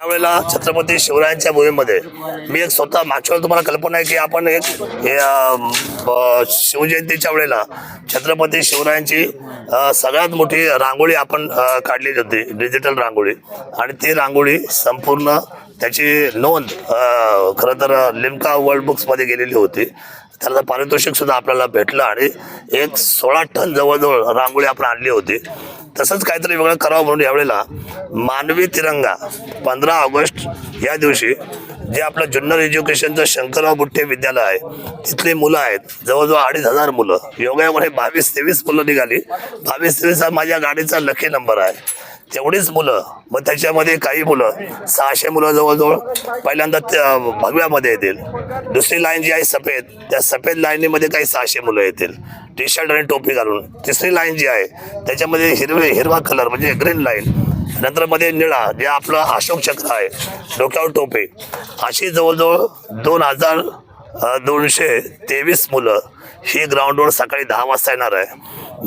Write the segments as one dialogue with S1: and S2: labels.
S1: यावेळेला छत्रपती शिवरायांच्या भूमीमध्ये मी एक स्वतः मागच्या वेळेला तुम्हाला कल्पना आहे की आपण एक हे शिवजयंतीच्या वेळेला छत्रपती शिवरायांची सगळ्यात मोठी रांगोळी आपण काढलेली होती डिजिटल रांगोळी. आणि ती रांगोळी संपूर्ण त्याची नोंद खरं तर लिमका वर्ल्ड बुक्समध्ये गेलेली होती. त्याला पारितोषिक सुद्धा आपल्याला भेटलं आणि एक सोळा टन जवळजवळ रांगोळी आपण आणली होती. तसंच काहीतरी वेगळं करावं म्हणून यावेळेला मानवी तिरंगा पंधरा ऑगस्ट या दिवशी जे आपलं जुन्नर एज्युकेशनचं शंकरराव बुट्टे विद्यालय आहे तिथली मुलं आहेत जवळजवळ अडीच हजार मुलं. योगायोगाने बावीस तेवीस मुलं निघाली. बावीस तेवीस हा माझ्या गाडीचा लकी नंबर आहे. तेवढीच मुलं मग त्याच्यामध्ये काही मुलं सहाशे मुलं जवळजवळ पहिल्यांदा त्या भगव्यामध्ये येतील. दुसरी लाईन जी आहे सफेद त्या सफेद लाईनीमध्ये काही सहाशे मुलं येतील. टी शर्ट आणि टोपी घालून. तिसरी लाईन जी आहे त्याच्यामध्ये हिरवे हिरवा कलर म्हणजे ग्रीन लाईन नंतर मध्ये निळा जे आपलं अशोक चक्र आहे डोक्यावर टोपे अशी जवळजवळ दोन हजार दोनशे तेवीस मुलं ही ग्राउंडवर सकाळी दहा वाजता येणार आहे.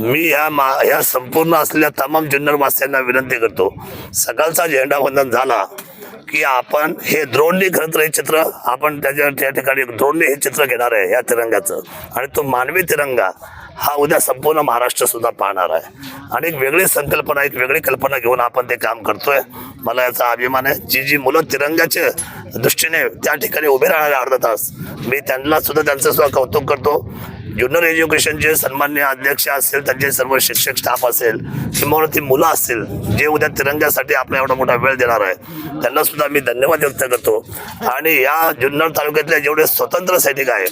S1: मी ह्या मा ह्या संपूर्ण असलेल्या तमाम जुन्नर मास्यांना विनंती करतो सकाळचा झेंडा वंदन झाला की आपण हे द्रोणली खरं तर हे चित्र आपण त्याच्या त्या ठिकाणी द्रोणली हे चित्र घेणार आहे या तिरंगाचं आणि तो मानवी तिरंगा हा उद्या संपूर्ण महाराष्ट्र सुद्धा पाहणार आहे. आणि एक वेगळी संकल्पना एक वेगळी कल्पना घेऊन आपण ते काम करतोय. मला याचा अभिमान आहे. जी जी मुलं तिरंग्याचे दृष्टीने त्या ठिकाणी उभे राहणारे अर्धा तास. मी त्यांना सुद्धा त्यांचं सुद्धा कौतुक करतो. ज्युनियर एज्युकेशनचे सन्मान्य अध्यक्ष असेल त्यांचे सर्व शिक्षक स्टाफ असेल किंवा ती मुलं असतील जे उद्या तिरंग्यासाठी आपला एवढा मोठा वेळ देणार आहे त्यांना सुद्धा मी धन्यवाद व्यक्त करतो. आणि या जुन्नर तालुक्यातले जेवढे स्वतंत्र सैनिक आहे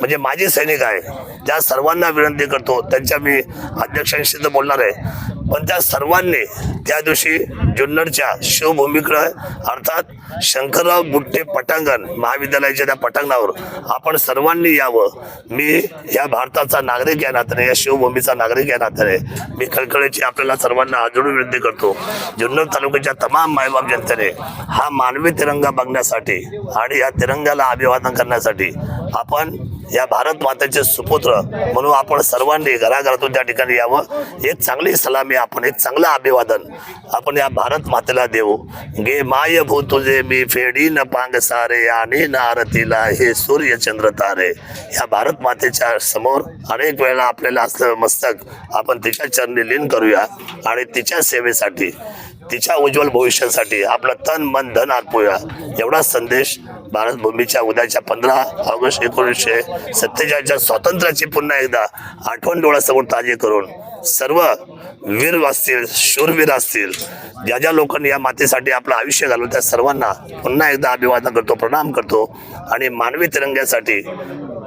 S1: म्हणजे माजी सैनिक आहे त्या सर्वांना विनंती करतो त्यांच्या मी अध्यक्षांशी तर बोलणार आहे. पण त्या सर्वांनी त्या दिवशी जुन्नरच्या शिवभूमीकडं अर्थात शंकरराव बुट्टे पटांगण महाविद्यालयाच्या त्या पटांगणावर आपण सर्वांनी यावं. मी या भारताचा नागरिक या नात्याने या शिवभूमीचा नागरिक या नात्याने मी कळकळीची आपल्याला सर्वांना आजोडून विनंती करतो. जुन्नर तालुक्याच्या तमाम मायबाप जनतेने हा मानवी तिरंगा बघण्यासाठी आणि या तिरंगाला अभिवादन करण्यासाठी आपण या भारत मातेचे सुपुत्र म्हणून आपण सर्वांनी घराघरातून त्या ठिकाणी यावं. एक चांगली सलामी आपण एक चांगलं अभिवादन आपण या भारत मातेला देऊ. गे माय भू तुझे मी फेडी न पांग सारे आणि न आरतीला हे सूर्य चंद्र तारे. या भारत मातेच्या समोर अनेक वेळेला आपल्याला असलं मस्तक आपण तिच्या चरणी लीन करूया आणि तिच्या सेवेसाठी तिच्या उज्ज्वल भविष्यासाठी आपलं तन मन धन अर्पूया एवढा संदेश भारत भूमीच्या उद्याच्या पंधरा ऑगस्ट एकोणीसशे सत्तेचाळीसच्या स्वातंत्र्याची पुन्हा एकदा आठवण डोळ्यासमोर ताजी करून सर्व वीर असतील शूरवीर असतील ज्या ज्या लोकांनी या मातेसाठी आपलं आयुष्य घालवलं त्या सर्वांना पुन्हा एकदा अभिवादन करतो प्रणाम करतो. आणि मानवी तिरंग्यासाठी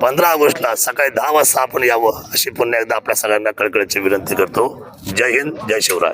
S1: पंधरा ऑगस्टला सकाळी दहा वाजता आपण यावं अशी पुन्हा एकदा आपल्या सगळ्यांना कळकळीची विनंती करतो. जय हिंद जय शिवराय.